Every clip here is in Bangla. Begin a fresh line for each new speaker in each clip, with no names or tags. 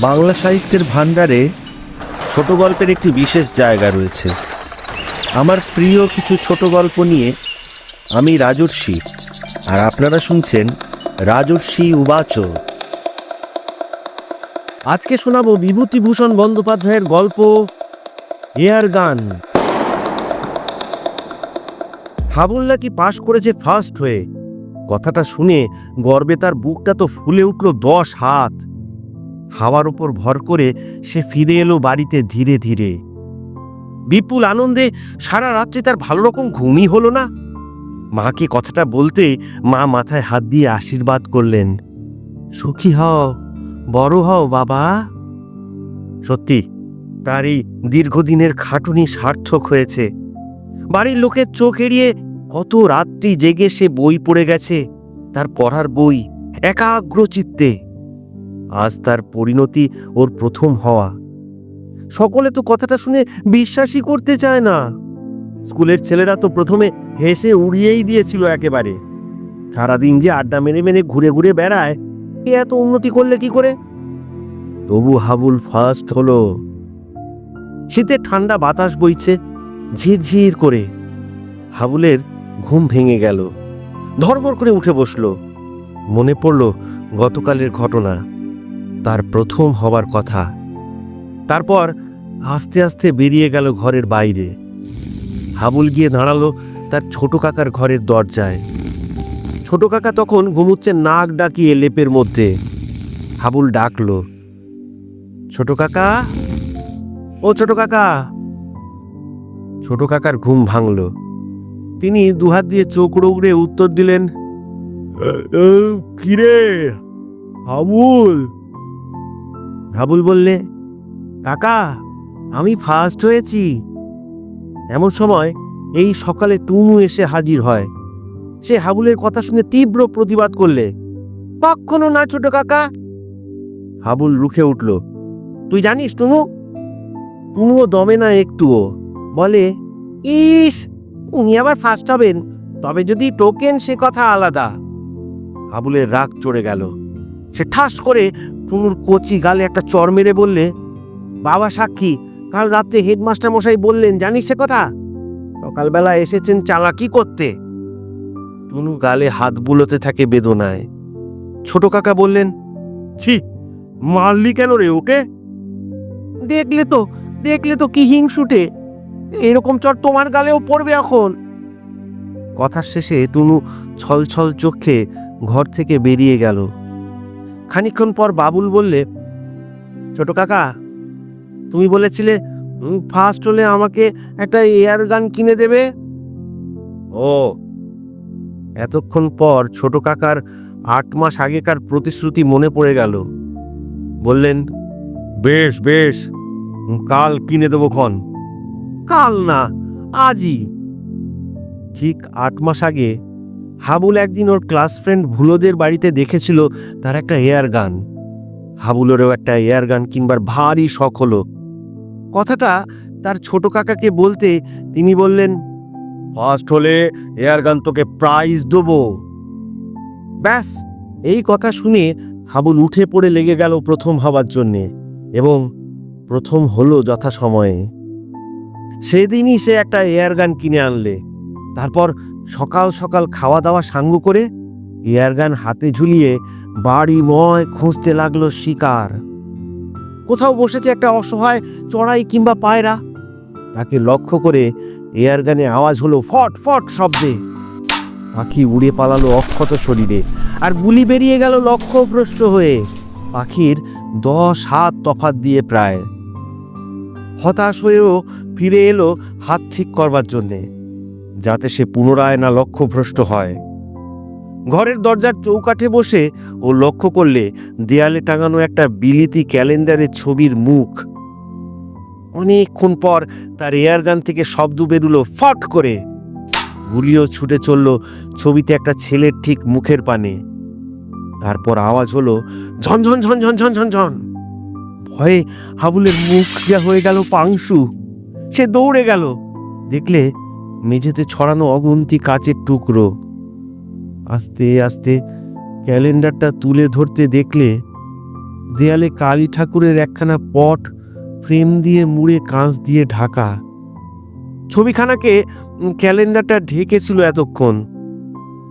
বাংলা সাহিত্যের ভাণ্ডারে ছোট গল্পের একটি বিশেষ জায়গা রয়েছে। আমার প্রিয় কিছু ছোট গল্প নিয়ে আমি রাজর্ষি, আর আপনারা শুনছেন রাজর্ষি উবাচ। আজকে শোনাবো বিভূতিভূষণ বন্দ্যোপাধ্যায়ের গল্প এয়ার গান। হাবুল্লা কি পাশ করেছে ফার্স্ট হয়ে? কথাটা শুনে গর্বে তার বুকটা তো ফুলে উঠল দশ হাত। হাওয়ার উপর ভর করে সে ফিরে এলো বাড়িতে ধীরে ধীরে। বিপুল আনন্দে সারা রাত্রি তার ভালো রকম ঘুমই হলো না। মাকে কথাটা বলতে মা মাথায় হাত দিয়ে আশীর্বাদ করলেন, সুখী হও, বড় হও বাবা। সত্যি, তার এই দীর্ঘদিনের খাটুনি সার্থক হয়েছে। বাড়ির লোকের চোখ এড়িয়ে কত রাত্রি জেগে সে বই পড়ে গেছে, তার পড়ার বই একাগ্র চিত্তে আজ তার পরিণতি ওর প্রথম হওয়া। সকলে তো কথাটা শুনে বিশ্বাসই করতে চায় না। স্কুলের ছেলেরা তো প্রথমে হেসে উড়িয়েই দিয়েছিল একেবারে। সারাদিন যে আড্ডা মেরে মেরে ঘুরে ঘুরে বেড়ায়, এ এত উন্নতি করলে কি করে? তবু হাবুল ফার্স্ট হলো। শীতে ঠান্ডা বাতাস বইছে, ঝিরঝির করে। হাবুলের ঘুম ভেঙে গেল। ধরমর করে উঠে বসল। মনে পড়ল গতকালের ঘটনা। তার প্রথম হবার কথা। তারপর আস্তে আস্তে বেরিয়ে গেল ঘরের বাইরে। হাবুল গিয়ে দাঁড়াল তার ছোট কাকার ঘরের দরজায়। ছোট কাকা তখন ঘুমুচ্ছে নাক ডাকিয়ে লেপের মধ্যে। হাবুল ডাকলো, ছোট কাকা? ও ছোট কাকা! ছোট কাকার ঘুম ভাঙল। তিনি দুহাত দিয়ে চোখ রৌড়ে উত্তর দিলেন কিরে? হাবুল হাবুল বললে, কাকা, আমি ফার্স্ট হয়েছি। এমন সময় এই সকালে টুনু এসে হাজির হয়। সে হাবুলের কথা শুনে তীব্র প্রতিবাদ করলে, কখনো না ছোট কাকা। হাবুল রুখে উঠল, তুই জানিস টুনু? টুনুও দমে না একটুও, বলে, ইস, উনি আবার ফার্স্ট হবেন, তবে যদি টোকেন সে কথা আলাদা। হাবুলের রাগ চড়ে গেল। সে ঠাস করে টুনুর কচি গালে একটা চর মেরে বললে, বাবা সাক্ষী, কাল রাতে হেডমাস্টার মশাই বললেন, জানিস সে কথা? সকালবেলা এসেছেন চালাকি করতে। টুনু গালে হাত বুলোতে থাকে বেদনায়। ছোট কাকা বললেন, ছি, মারলি কেন রে ওকে? দেখলে তো দেখলে তো কি হিংসুটে। এরকম চর তোমার গালেও পড়বে এখন। কথার শেষে টুনু ছলছল চোখে ঘর থেকে বেরিয়ে গেল। খানিকক্ষণ পর বাবুল বললে, ছোট কাকা, তুমি বলেছিলে ফার্স্ট হলে আমাকে একটা এয়ার গান কিনে দেবে? ও, এতক্ষণ পর ছোট কাকার আট মাস আগেকার প্রতিশ্রুতি মনে পড়ে গেল। বললেন, বেশ বেশ কাল কিনে দেবো ক্ষণ। কাল না, আজই। ঠিক আট মাস আগে হাবুল একদিন ওর ক্লাস ফ্রেন্ড ভুলোদের বাড়িতে দেখেছিল তার একটা এয়ার গান। হাবুলেরও একটা এয়ার গান কিনবার ভারী শখ হলো। কথাটা তার ছোট কাকাকে বলতে তিনি বললেন ফার্স্ট হলে এয়ার গান তোকে প্রাইজ দেবো। ব্যাস, এই কথা শুনে হাবুল উঠে পড়ে লেগে গেল প্রথম হবার জন্যে এবং প্রথম হলো যথাসময়ে। সেদিনই সে একটা এয়ার গান কিনে আনলে। তারপর সকাল সকাল খাওয়া দাওয়া সাঙ্গ করে এয়ারগান হাতে ঝুলিয়ে বাড়িময় খুঁজতে লাগল শিকার। কোথাও বসেছে একটা অসহায় চড়াই কিংবা পায়রা। তাকে লক্ষ্য করে এয়ারগানে আওয়াজ হলো ফট ফট শব্দে। পাখি উড়ে পালালো অক্ষত শরীরে আর গুলি বেরিয়ে গেল লক্ষ্যভ্রষ্ট হয়ে। পাখির দশ হাত তফাত দিয়ে প্রায়। হতাশ হয়েও ফিরে এলো হাত ঠিক করবার জন্যে। যাতে সে পুনরায় না লক্ষ্যভ্রষ্ট হয়। ঘরের দরজার চৌকাঠে বসে ও লক্ষ্য করলে দেয়ালে টাঙানো একটা বিলিতি ক্যালেন্ডারের ছবির মুখ। অনেকক্ষণ পর তার এয়ারগান থেকে শব্দ বেরুলো ফট করে। গুলিও ছুটে চলল ছবিতে একটা ছেলের ঠিক মুখের পানে। তারপর আওয়াজ হলো ঝনঝন ঝনঝন ঝনঝন ঝন। ভয়ে হাবুলের মুখ যা হয়ে গেল পাংশু। সে দৌড়ে গেল। দেখলে মেঝেতে ছড়ানো অগুন্তি কাচের টুকরো। আস্তে আস্তে ক্যালেন্ডারটা তুলে ধরতে দেখলে দেয়ালে কালী ঠাকুরের একখানা পট ফ্রেম দিয়ে মুড়ে কাঁচ দিয়ে ঢাকা। ছবিখানাকে ক্যালেন্ডারটা ঢেকেছিল এতক্ষণ।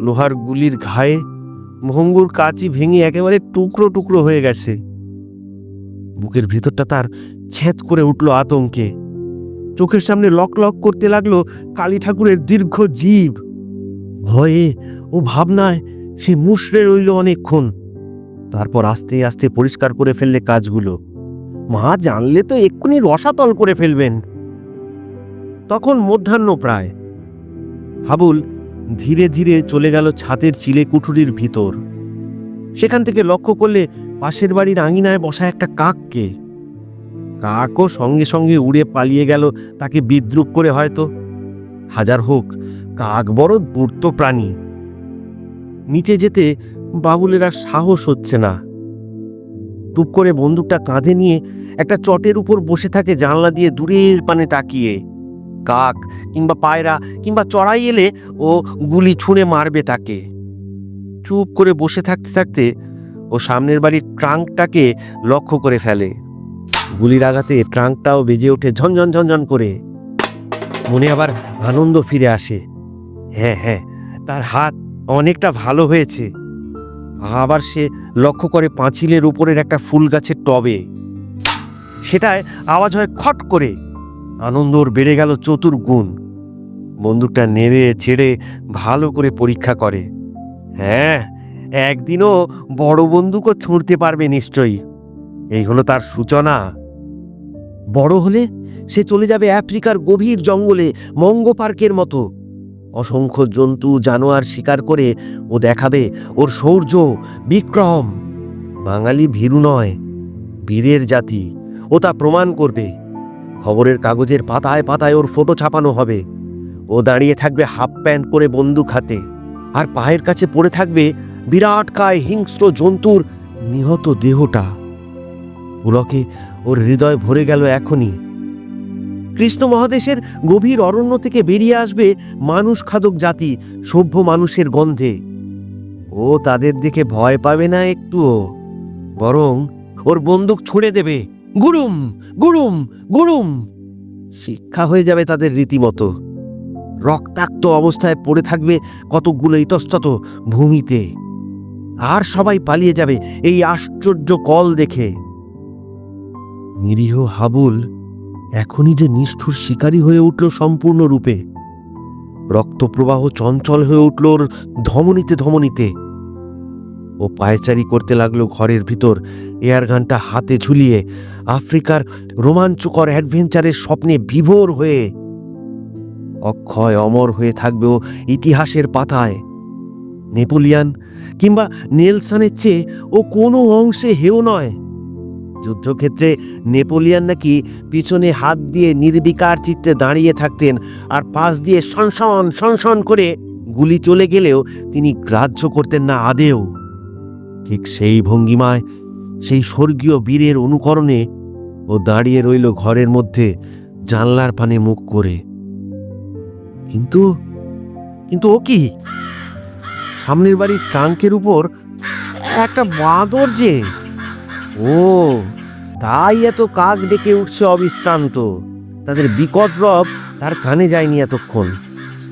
লোহার গুলির ঘায়ে ভঙ্গুর কাচি ভেঙে একেবারে টুকরো টুকরো হয়ে গেছে। বুকের ভিতরটা তার ছেদ করে উঠল আতঙ্কে। চোখের সামনে লক লক করতে লাগল কালী ঠাকুরের দীর্ঘ জীব। ভয়ে ও ভাবনায় সে মুশড়ে রইল অনেকক্ষণ। তারপর আস্তে আস্তে পরিষ্কার করে ফেললে কাজগুলো। মা জানলে তো এক্ষুনি রসাতল করে ফেলবেন। তখন মধ্যাহ্ন প্রায়। হাবুল ধীরে ধীরে চলে গেল ছাতের চিলে কুঠুরির ভিতর। সেখান থেকে লক্ষ্য করলে পাশের বাড়ির আঙিনায় বসা একটা কাককে। কাকও সঙ্গে সঙ্গে উড়ে পালিয়ে গেল। তাকে বিদ্রুপ করে হয়তো। হাজার হোক, কাক বড় দূর্ত প্রাণী। নিচে যেতে বাবুলের সাহস হচ্ছে না। টুপ করে বন্দুকটা কাঁধে নিয়ে একটা চটের উপর বসে থাকে জানলা দিয়ে দূরের পানে তাকিয়ে। কাক কিংবা পায়রা কিংবা চড়াই এলে ও গুলি ছুঁড়ে মারবে তাকে। চুপ করে বসে থাকতে থাকতে ও সামনের বাড়ির ট্রাঙ্কটাকে লক্ষ্য করে ফেলে। গুলির আঘাতে ট্রাঙ্কটাও বেজে ওঠে ঝনঝন ঝনঝন করে। মনে আবার আনন্দ ফিরে আসে। হ্যাঁ হ্যাঁ তার হাত অনেকটা ভালো হয়েছে। আবার সে লক্ষ্য করে পাঁচিলের উপরের একটা ফুল গাছের টবে। সেটায় আওয়াজ হয় খট করে। আনন্দ বেড়ে গেল চতুর গুণ। বন্দুকটা নেড়ে ছেড়ে ভালো করে পরীক্ষা করে। হ্যাঁ একদিনও বড় বন্দুকও ছুঁড়তে পারবে নিশ্চয়ই। এই হলো তার সূচনা। বড় হলে সে চলে যাবে আফ্রিকার গভীর জঙ্গলে মঙ্গ পার্কের মতো। অসংখ্য জন্তু জানোয়ার শিকার করে ও দেখাবে ওর শৌর্য বিক্রম। বাঙালি ভীরু নয়, বীরের জাতি। ও তা প্রমাণ করবে। খবরের কাগজের পাতায় পাতায় ওর ফটো ছাপানো হবে। ও দাঁড়িয়ে থাকবে হাফ প্যান্ট পরে বন্দুক হাতে। আর পায়ের কাছে পড়ে থাকবে বিরাট কায় হিংস্র জন্তুর নিহত দেহটা। পুলকে ওর হৃদয় ভরে গেল এখনই। কৃষ্ণ মহাদেশের গভীর অরণ্য থেকে বেরিয়ে আসবে মানুষ খাদক জাতি, সভ্য মানুষের গন্ধে। ও তাদের দেখে ভয় পাবে না একটুও, বরং ওর বন্দুক ছুঁড়ে দেবে। গুরুম গুরুম গুরুম! শিক্ষা হয়ে যাবে তাদের রীতিমতো। রক্তাক্ত অবস্থায় পড়ে থাকবে কতকগুলো ইতস্তত ভূমিতে। আর সবাই পালিয়ে যাবে এই আশ্চর্য কল দেখে। নিরীহ হাবুল এখনই যে নিষ্ঠুর শিকারী হয়ে উঠল সম্পূর্ণরূপে। রক্তপ্রবাহ চঞ্চল হয়ে উঠল ওর ধমনীতে ধমনীতে। ও পায়চারি করতে লাগল ঘরের ভিতর, এয়ার গানটা হাতে ঝুলিয়ে, আফ্রিকার রোমাঞ্চকর অ্যাডভেঞ্চারের স্বপ্নে বিভোর হয়ে। অক্ষয় অমর হয়ে থাকবে ও ইতিহাসের পাতায়। নেপোলিয়ান কিংবা নেলসনের চেয়ে ও কোনো অংশে হেও নয়। যুদ্ধক্ষেত্রে নেপোলিয়ান নাকি পিছনে হাত দিয়ে নির্বিকার চিত্তে দাঁড়িয়ে থাকতেন আর পাশ দিয়ে সনসন সনসন করে গুলি চলে গেলেও তিনি গ্রাহ্য করতেন না আদেও। ঠিক সেই ভঙ্গিমায় সেই স্বর্গীয় বীরের অনুকরণে ও দাঁড়িয়ে রইল ঘরের মধ্যে জানলার পানে মুখ করে। কিন্তু কিন্তু ও কি? সামনের বাড়ির ট্রাঙ্কের উপর একটা বাঁদর যে? ও তাই এত কাক ডেকে উঠছে অবিশ্রান্ত। তাদের বিকট রব তার কানে যায়নি এতক্ষণ।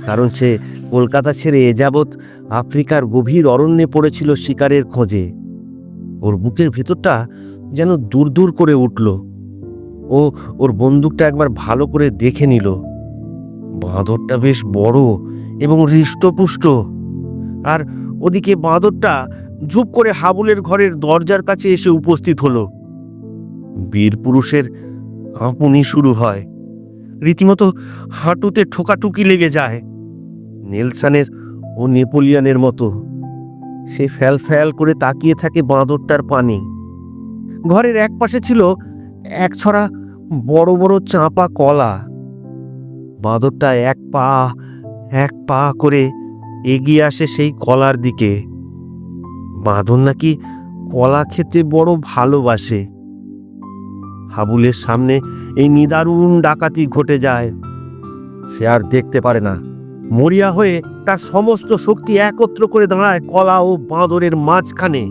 কারণ সে কলকাতা ছেড়ে এ যাবৎ আফ্রিকার গভীর অরণ্যে পড়েছিল শিকারের খোঁজে। ওর বুকের ভেতরটা যেন দূর দূর করে উঠল। ও ওর বন্দুকটা একবার ভালো করে দেখে নিল। বাঁদরটা বেশ বড় এবং হৃষ্টপুষ্ট। আর ওদিকে বাঁদরটা ঝুপ করে হাবুলের ঘরের দরজার কাছে এসে উপস্থিত হলো। বীর পুরুষের কাঁপুনি শুরু হয়। রীতিমতো হাঁটুতে ঠোকাঠুকি লেগে যায়। নেলসানের ও নেপোলিয়ানের মতো। সে ফ্যাল ফ্যাল করে তাকিয়ে থাকে বাঁদরটার পানে। ঘরের এক পাশে ছিল এক ছড়া বড় বড় চাঁপা কলা। বাঁদরটা এক পা এক পা করে এগিয়ে আসে সেই কলার দিকে। বাঁদর নাকি কলা খেতে বড় ভালোবাসে। হাবুলের সামনে এই নিদারুণ ডাকাতি ঘটে যায়। সে আর দেখতে পারে না। মরিয়া হয়ে তার সমস্ত শক্তি একত্র করে দাঁড়ায় কলা ও বাঁদরের মাঝখানে।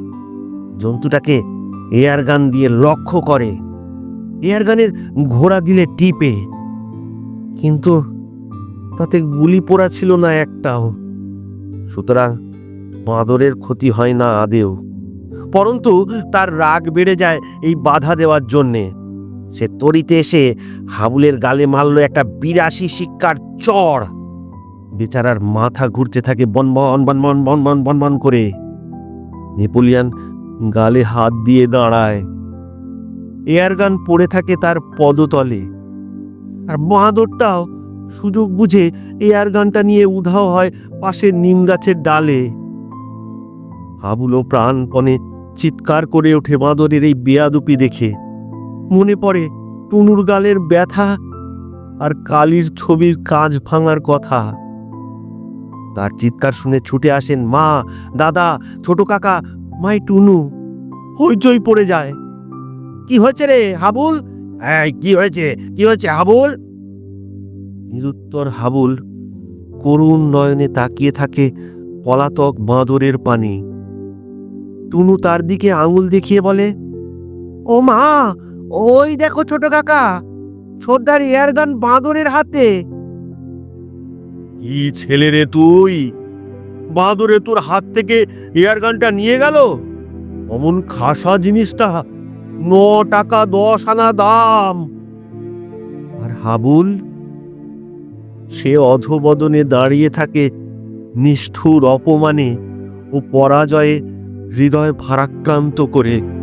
জন্তুটাকে এয়ার গান দিয়ে লক্ষ্য করে। এয়ার গানের ঘোড়া দিলে টিপে। কিন্তু তাতে গুলি পোড়া ছিল না একটাও। সুতরাং বাঁদরের ক্ষতি হয় না আদেও। পরন্তু তার রাগ বেড়ে যায় এই বাধা দেওয়ার জন্যে। সে তরিতে এসে হাবুলের গালে মারল একটা বিরাশি শিক্ষার চড়। বেচারার মাথা ঘুরতে থাকে বনবন বনবন বনবন বনবন করে। নেপোলিয়ান গালে হাত দিয়ে দাঁড়ায়। এয়ার গান পড়ে থাকে তার পদতলে। আর বাঁদরটাও সুযোগ বুঝে এয়ার গানটা নিয়ে উধাও হয় পাশের নিম গাছের ডালে। হাবুলো প্রাণপণে চিৎকার করে ওঠে বাঁদরের এই বেয়াদুপি দেখে। মনে পড়ে টুনুর গালের ব্যথা আর কালির ছবির কাজ ভাঙার কথা। তার চিৎকার শুনে ছুটে আসেন মা, দাদা, ছোট কাকা, মাই টুনু। হইচই পড়ে যায়। কি হয়েছে রে, হাবুল? কি হয়েছে? কি হয়েছে, হাবুল? নিরুত্তর হাবুল করুণ নয়নে তাকিয়ে থাকে পলাতক বাঁদরের পানি। টুনু তার দিকে আঙুল দেখিয়ে বলে, ও মা ওই দেখো ছোট কাকা, ছোটদার এয়ারগান বাঁদরের হাতে। কি ছেলে রে তুই? বাঁদরে তোর হাত থেকে এয়ারগানটা নিয়ে গেল? অমন খাসা জিনিসটা, ন টাকা দশ আনা দাম। আর হাবুল, সে অধবদনে দাঁড়িয়ে থাকে নিষ্ঠুর অপমানে ও পরাজয়ে হৃদয় ভারাক্রান্ত করে।